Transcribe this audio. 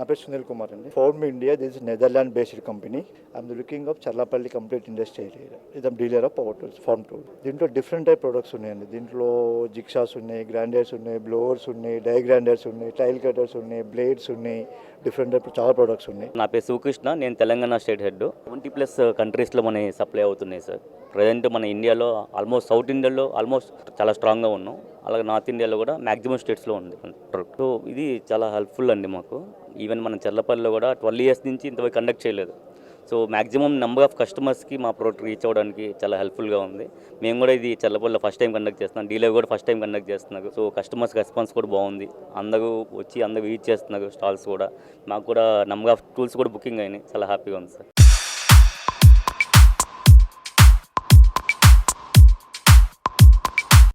నా పేరు సునీల్ కుమార్ అండి. From India this Netherland based company I'm looking of Challapalli complete industry ఇదమ్ dealer of power tools farm tool దీంట్లో different type products ఉన్నాయండి. దీంట్లో jigsaws ఉన్నాయి grinders ఉన్నాయి బ్లోవర్స్ ఉన్నాయి డై గ్రైండర్స్ ఉన్నాయి టైల్ కటర్స్ ఉన్నాయి బ్లేడ్స్ ఉన్నాయి డిఫరెంట్ టైప్ చాలా ప్రొడక్ట్స్ ఉన్నాయి. నా పేరు శివకృష్ణ నేను Telangana state head. Twenty plus కంట్రీస్లో మన సప్లై అవుతున్నాయి సార్. ప్రజెంట్ మన ఇండియాలో ఆల్మోస్ట్ సౌత్ ఇండియాలో ఆల్మోస్ట్ చాలా స్ట్రాంగ్గా ఉన్నాం. అలాగే నార్త్ ఇండియాలో కూడా మ్యాక్సిమం స్టేట్స్లో ఉంది. ప్రొడక్ట్ ఇది చాలా హెల్ప్ఫుల్ అండి మాకు. ఈవెన్ మన చెర్లపల్లిలో కూడా ట్వెల్వ్ ఇయర్స్ నుంచి ఇంతవరకు కండక్ట్ చేయలేదు. సో మ్యాక్సిమం నెంబర్ ఆఫ్ కస్టమర్స్కి మా ప్రోడక్ట్ రీచ్ అవ్వడానికి చాలా హెల్ప్ఫుల్గా ఉంది. మేము కూడా ఇది చల్లపల్లిలో ఫస్ట్ టైం కండక్ట్ చేస్తున్నాం. డీలర్ కూడా ఫస్ట్ టైం కండక్ట్ చేస్తున్నారు. సో కస్టమర్స్ రెస్పాన్స్ కూడా బాగుంది. అందరూ వచ్చి అందరూ యూజ్ చేస్తున్నారు స్టాల్స్ కూడా. మాకు కూడా నెంబర్ ఆఫ్ టూల్స్ కూడా బుకింగ్ అయినాయి. చాలా హ్యాపీగా ఉంది సార్.